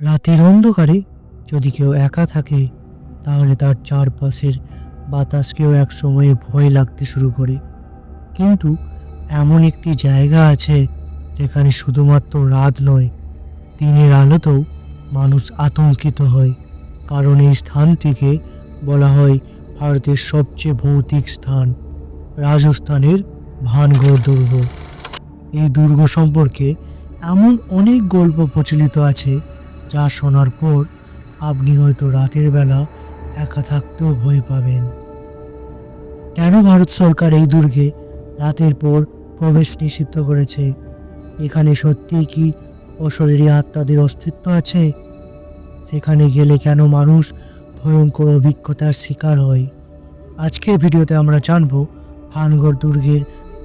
রাতের অন্ধকারে যদি কেউ একা থাকে, তাহলে তার চারপাশের বাতাসকেও এক সময়ে ভয় লাগতে শুরু করে। কিন্তু এমন একটি জায়গা আছে, যেখানে শুধুমাত্র রাত নয়, দিনের আলোতেও মানুষ আতঙ্কিত হয়। কারণ এই স্থানটিকে বলা হয় ভারতের সবচেয়ে ভৌতিক স্থান, রাজস্থানের ভানগড় দুর্গ। এই দুর্গ সম্পর্কে এমন অনেক গল্প প্রচলিত আছে যা শোনার পর আপনি হয়তো রাতের বেলা একা থাকতেও ভয় পাবেন। কেন ভারত সরকার এই দুর্গে রাতের পর প্রবেশ নিষিদ্ধ করেছে? এখানে সত্যিই কি অশরীরী আত্মাদের অস্তিত্ব আছে? সেখানে গেলে কেন মানুষ ভয়ঙ্কর অভিজ্ঞতার শিকার হয়? আজকের ভিডিওতে আমরা জানব ভানগড় দুর্গের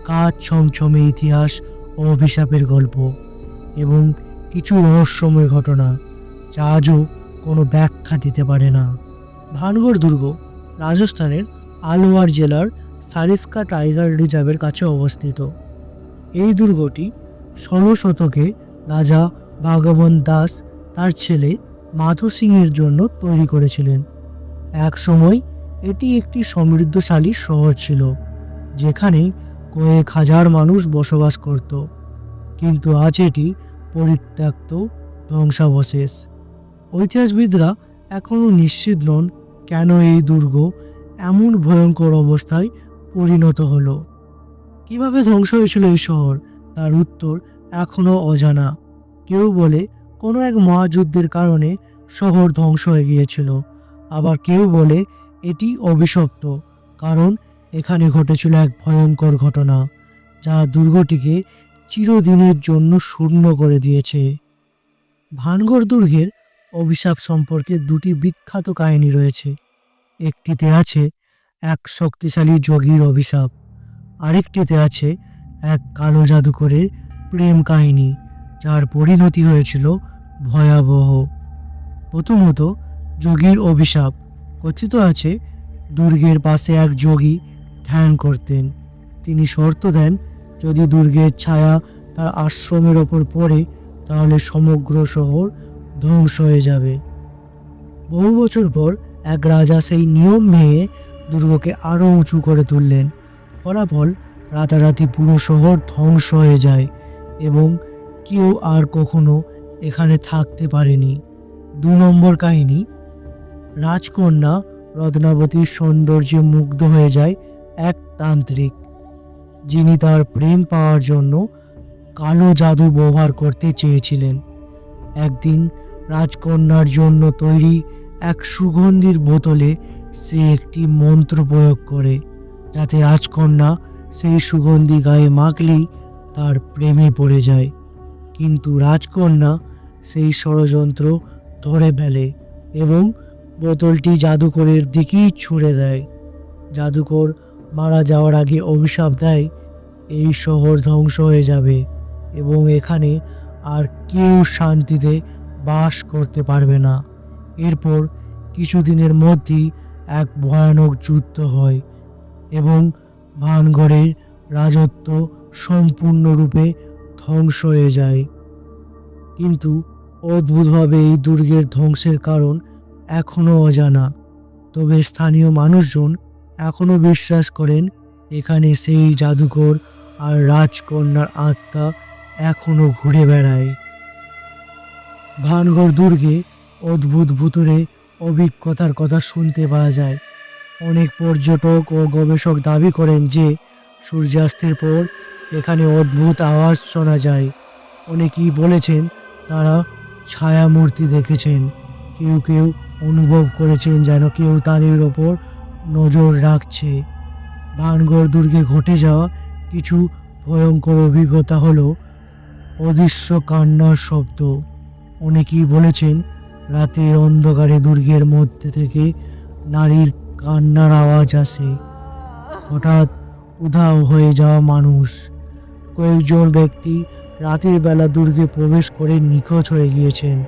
কাজ ছমছমে ইতিহাস ও অভিশাপের গল্প এবং কিছু রহস্যময় ঘটনা। যা আজও কোনো ব্যাখ্যা দিতে পারে না। ভানগড় দুর্গ, রাজস্থানের আলওয়ার জেলার সারিস্কা টাইগার রিজার্ভের কাছে অবস্থিত। এই দুর্গটি ষোলো শতকে রাজা ভাগবন দাস তার ছেলে মাধু সিংয়ের জন্য তৈরি করেছিলেন। এক সময় এটি একটি সমৃদ্ধশালী শহর ছিল, যেখানে কয়েক হাজার মানুষ বসবাস করত। কিন্তু আজ এটি পরিত্যক্ত ধ্বংসাবশেষ। ঐতিহাসবিদরা এখনও নিশ্চিত নন কেন এই দুর্গ এমন ভয়ঙ্কর অবস্থায় পরিণত হলো। কীভাবে ধ্বংস হয়েছিল এই শহর? তার উত্তর এখনও অজানা। কেউ বলে কোনো এক মহাযুদ্ধের কারণে শহর ধ্বংস হয়ে গিয়েছিল। আবার কেউ বলে এটি অভিশপ্ত, কারণ এখানে ঘটেছিল এক ভয়ঙ্কর ঘটনা, যা দুর্গটিকে চিরদিনের জন্য শূন্য করে দিয়েছে। ভানগড় দুর্গের অভিশাপ সম্পর্কে দুটি বিখ্যাত কাহিনী রয়েছে। একটিতে আছে এক শক্তিশালী যোগীর অভিশাপ, আরেকটিতে আছে এক কালো জাদুকরের প্রেম কাহিনী, যার পরিণতি হয়েছিল ভয়াবহ। প্রথমত, যোগীর অভিশাপ। কথিত আছে, দুর্গের পাশে এক যোগী ধ্যান করতেন। তিনি শর্ত দেন, যদি দুর্গের ছায়া তার আশ্রমের ওপর পড়ে, তাহলে সমগ্র শহর ধ্বংস হয়ে যাবে। বহু বছর পর এক রাজা সেই নিয়ম ভেঙে দুর্গকে আরও উঁচু করে তুললেন। ফলাফল রাতারাতি পুরো শহর ধ্বংস হয়ে যায় এবং কেউ আর কখনো এখানে থাকতে পারেনি। দু নম্বর কাহিনী, রাজকন্যা রত্নাবতীর সৌন্দর্যে মুগ্ধ হয়ে যায় এক তান্ত্রিক, যিনি তার প্রেম পাওয়ার জন্য কালো জাদু ব্যবহার করতে চেয়েছিলেন। একদিন রাজকন্যার জন্য তৈরি এক সুগন্ধির বোতলে সে একটি মন্ত্র প্রয়োগ করে, যাতে রাজকন্যা সেই সুগন্ধি গায়ে মাখলেই তার প্রেমে পড়ে যায়। কিন্তু রাজকন্যা সেই ষড়যন্ত্র ধরে ফেলে এবং বোতলটি জাদুকরের দিকেই ছুঁড়ে দেয়। জাদুকর মারা যাওয়ার আগে অভিশাপ দেয়, এই শহর ধ্বংস হয়ে যাবে এবং এখানে আর কেউ শান্তিতে বাস করতে পারবে না। এরপর কিছুদিনের মধ্যেই এক ভয়ানক যুদ্ধ হয় এবং ভানগড়ের রাজত্ব সম্পূর্ণরূপে ধ্বংস হয়ে যায়। কিন্তু অদ্ভুতভাবে এই দুর্গের ধ্বংসের কারণ এখনও অজানা। তবে স্থানীয় মানুষজন এখনও বিশ্বাস করেন, এখানে সেই জাদুকর আর রাজকন্যার আত্মা এখনও ঘুরে বেড়ায়। ভানগড় দুর্গে অদ্ভুত ভুতুরে অভিজ্ঞতার কথা শুনতে পাওয়া যায়। অনেক পর্যটক ও গবেষক দাবি করেন যে, সূর্যাস্তের পর এখানে অদ্ভুত আওয়াজ শোনা যায়। অনেকেই বলেছেন, তারা ছায়া মূর্তি দেখেছেন। কেউ কেউ অনুভব করেছেন যেন কেউ তাদের ওপর নজর রাখছে। ভানগড় দুর্গে ঘটে যাওয়া কিছু ভয়ঙ্কর অভিজ্ঞতা হলো অদৃশ্য কান্নার শব্দ। অনেকেই বলেছেন, রাতের অন্ধকারে দুর্গের মধ্যে থেকে নারীর কান্নার আওয়াজ আসে। হঠাৎ উধাও হয়ে যাওয়া মানুষ। কয়েকজন ব্যক্তি রাতের বেলা দুর্গে প্রবেশ করে নিখোঁজ হয়ে গিয়েছেন।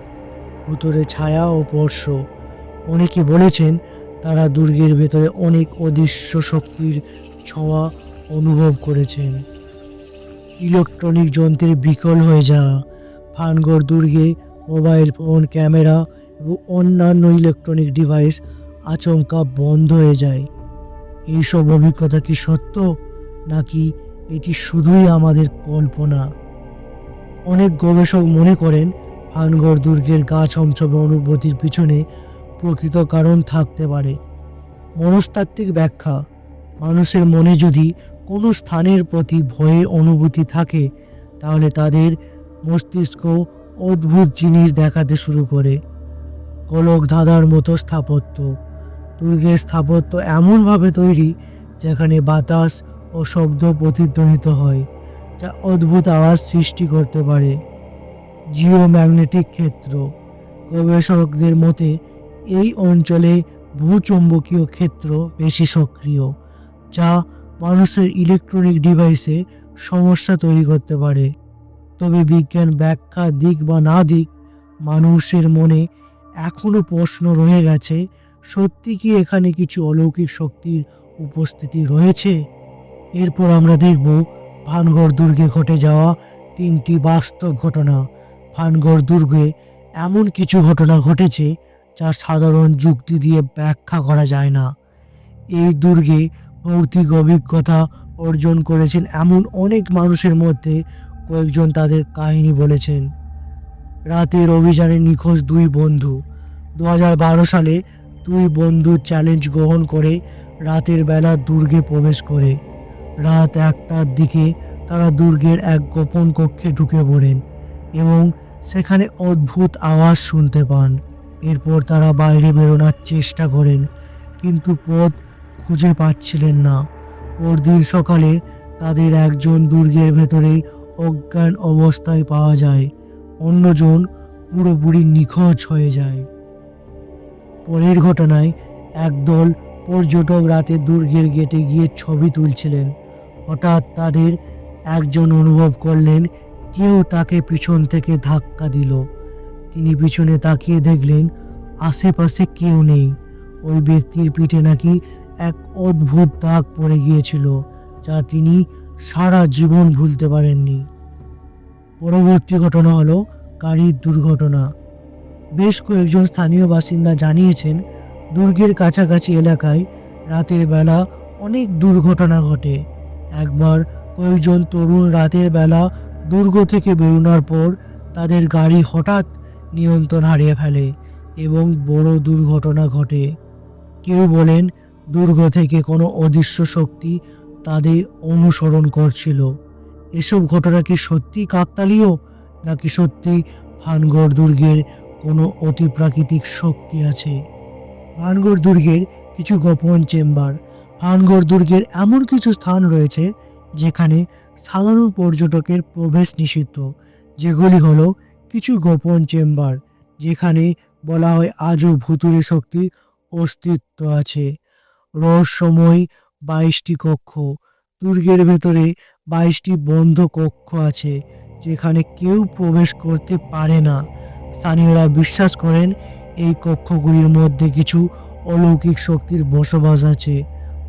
ভুতরে ছায়া ও স্পর্শ। অনেকে বলেছেন, তারা দুর্গের ভেতরে অনেক অদৃশ্য শক্তির ছোঁয়া অনুভব করেছেন। ইলেকট্রনিক যন্ত্রের বিকল হয়ে যাওয়া। ভানগড় দুর্গে মোবাইল ফোন, ক্যামেরা এবং অন্যান্য ইলেকট্রনিক ডিভাইস আচমকা বন্ধ হয়ে যায়। এইসব অভিজ্ঞতা কি সত্য, নাকি এটি শুধুই আমাদের কল্পনা? অনেক গবেষক মনে করেন, ভানগড় দুর্গের গা ছমছমে অনুভূতির পিছনে প্রকৃত কারণ থাকতে পারে। মনস্তাত্ত্বিক ব্যাখ্যা, মানুষের মনে যদি কোনো স্থানের প্রতি ভয়ের অনুভূতি থাকে, তাহলে তাদের মস্তিষ্ক অদ্ভুত জিনিস দেখাতে শুরু করে। কলক ধাঁধার মতো স্থাপত্য, দুর্গের স্থাপত্য এমনভাবে তৈরি যেখানে বাতাস ও শব্দ প্রতিধ্বনিত হয়, যা অদ্ভুত আওয়াজ সৃষ্টি করতে পারে। জিওম্যাগনেটিক ক্ষেত্র, গবেষকদের মতে এই অঞ্চলে ভূচৌম্বকীয় ক্ষেত্র বেশি সক্রিয়, যা মানুষের ইলেকট্রনিক ডিভাইসে সমস্যা তৈরি করতে পারে। তবে বিজ্ঞান ব্যাখ্যা দিক বা না দিক, মানুষের মনে এখনও প্রশ্ন রয়ে গেছে, সত্যি কি এখানে কিছু অলৌকিক শক্তির উপস্থিতি রয়েছে? এরপর আমরা দেখব ভানগড় দুর্গে ঘটে যাওয়া তিনটি বাস্তব ঘটনা। ভানগড় দুর্গে এমন কিছু ঘটনা ঘটেছে যা সাধারণ যুক্তি দিয়ে ব্যাখ্যা করা যায় না। এই দুর্গে ভৌতিক অভিজ্ঞতা অর্জন করেছেন এমন অনেক মানুষের মধ্যে কয়েকজন তাদের কাহিনী বলেছেন। রাতের অভিযানে নিখোঁজ দুই বন্ধু। দু হাজার বারো সালে দুই বন্ধু চ্যালেঞ্জ গ্রহণ করে রাতের বেলা দুর্গে প্রবেশ করে। রাত একটার দিকে তারা দুর্গের এক গোপন কক্ষে ঢুকে পড়েন এবং সেখানে অদ্ভুত আওয়াজ শুনতে পান। এরপর তারা বাইরে বেরোনোর চেষ্টা করেন, কিন্তু পথ খুঁজে পাচ্ছিলেন না। পরদিন সকালে তাদের একজন দুর্গের ভেতরেই অজ্ঞান অবস্থায় পাওয়া যায়। অন্যজন পুরোপুরি নিখোঁজ হয়ে যায়। পরের ঘটনায় একদল পর্যটক রাতে দুর্গের গেটে গিয়ে ছবি তুলছিলেন। হঠাৎ তাদের একজন অনুভব করলেন, কেউ তাকে পিছন থেকে ধাক্কা দিল। তিনি পিছনে তাকিয়ে দেখলেন, আশেপাশে কেউ নেই। ওই ব্যক্তির পিঠে নাকি এক অদ্ভুত দাগ পড়ে গিয়েছিল, যা তিনি সারা জীবন ভুলতে পারেননি। পরবর্তী ঘটনা হলো গাড়ির দুর্ঘটনা। বেশ কয়েকজন স্থানীয় বাসিন্দা জানিয়েছেন, দুর্গের কাছাকাছি এলাকায় রাতের বেলা অনেক দুর্ঘটনা ঘটে। একবার কয়েকজন তরুণ রাতের বেলা দুর্গ থেকে বেরোনোর পর তাদের গাড়ি হঠাৎ নিয়ন্ত্রণ হারিয়ে ফেলে এবং বড় দুর্ঘটনা ঘটে। কেউ বলেন, দুর্গ থেকে কোনো অদৃশ্য শক্তি তাদের অনুসরণ করছিল। এসব ঘটনা কি সত্যি কাকতালীয়, নাকি সত্যি ভানগড় দুর্গের কোনো অতিপ্রাকৃতিক শক্তি আছে? ভানগড় দুর্গের কিছু গোপন চেম্বার, ভানগড় দুর্গের এমন কিছু স্থান রয়েছে যেখানে সাধারণ পর্যটকের প্রবেশ নিষিদ্ধ। যেগুলি হলো কিছু গোপন চেম্বার, যেখানে বলা হয় আজও ভুতুরে শক্তির অস্তিত্ব আছে। রহস্যময় বাইশটি কক্ষ। দুর্গের ভেতরে বাইশটি বন্ধ কক্ষ আছে, যেখানে কেউ প্রবেশ করতে পারে না। স্থানীয়রা বিশ্বাস করেন, এই কক্ষগুলির মধ্যে কিছু অলৌকিক শক্তির বসবাস আছে।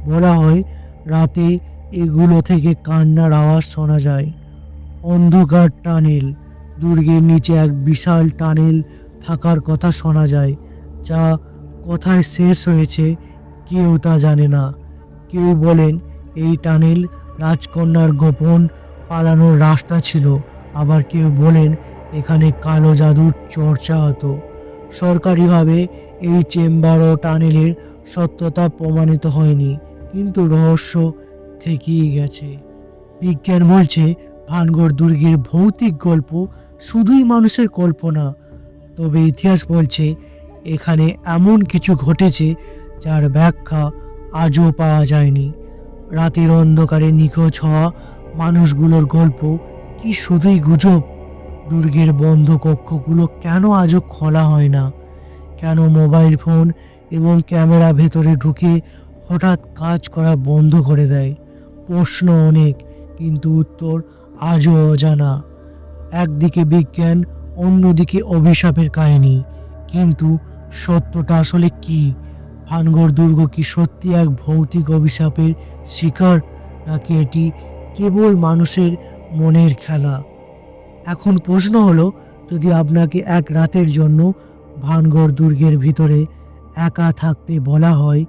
বলা হয়, রাতে এগুলো থেকে কান্নার আওয়াজ শোনা যায়। অন্ধকার টানেল, দুর্গের নিচে এক বিশাল টানেল থাকার কথা শোনা যায়, যা কোথায় শেষ হয়েছে, কেউ তা জানে না। কেউ বলেন এই টানেল রাজকন্যার গোপন পালানোর রাস্তা ছিল। আবার কেউ বলেন এখানে কালো জাদুর চর্চা হতো। সরকারিভাবে এই চেম্বার ও টানেলের সত্যতা প্রমাণিত হয়নি, কিন্তু রহস্য থেকেই গেছে। বিজ্ঞান বলছে ভানগড় দুর্গের ভৌতিক গল্প শুধুই মানুষের কল্পনা, তবে ইতিহাস বলছে এখানে এমন কিছু ঘটেছে যার ব্যাখ্যা আজও পাওয়া যায়নি। রাতের অন্ধকারে নিখোঁজ হওয়া মানুষগুলোর গল্প কি শুধুই গুজব? দুর্গের বন্ধ কক্ষগুলো কেন আজও খোলা হয় না? কেন মোবাইল ফোন এবং ক্যামেরা ভেতরে ঢুকে হঠাৎ কাজ করা বন্ধ করে দেয়? প্রশ্ন অনেক, কিন্তু উত্তর আজও অজানা। একদিকে বিজ্ঞান, অন্যদিকে অভিশাপের কাহিনী। কিন্তু সত্যটা আসলে কি? ভানগড় দুর্গ কি সত্যি এক ভৌতিক অভিশাপের শিকার, নাকি এটি কেবল মানুষের মনের খেলা? এখন প্রশ্ন হলো, যদি আপনাকে এক রাতের জন্য ভানগড় দুর্গের ভিতরে একা থাকতে বলা হয়,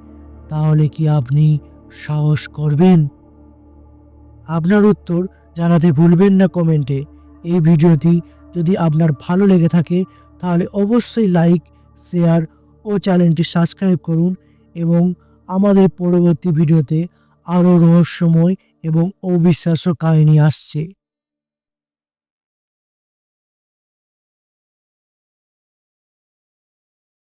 তাহলে কি আপনি সাহস করবেন? আপনার উত্তর জানাতে ভুলবেন না কমেন্টে। এই ভিডিওটি যদি আপনার ভালো লেগে থাকে, তাহলে অবশ্যই লাইক, শেয়ার ও চ্যানেলটি সাবস্ক্রাইব করুন এবং আমাদের পরবর্তী ভিডিওতে আরও রহস্যময় এবং অবিশ্বাস্য কাহিনী আসছে।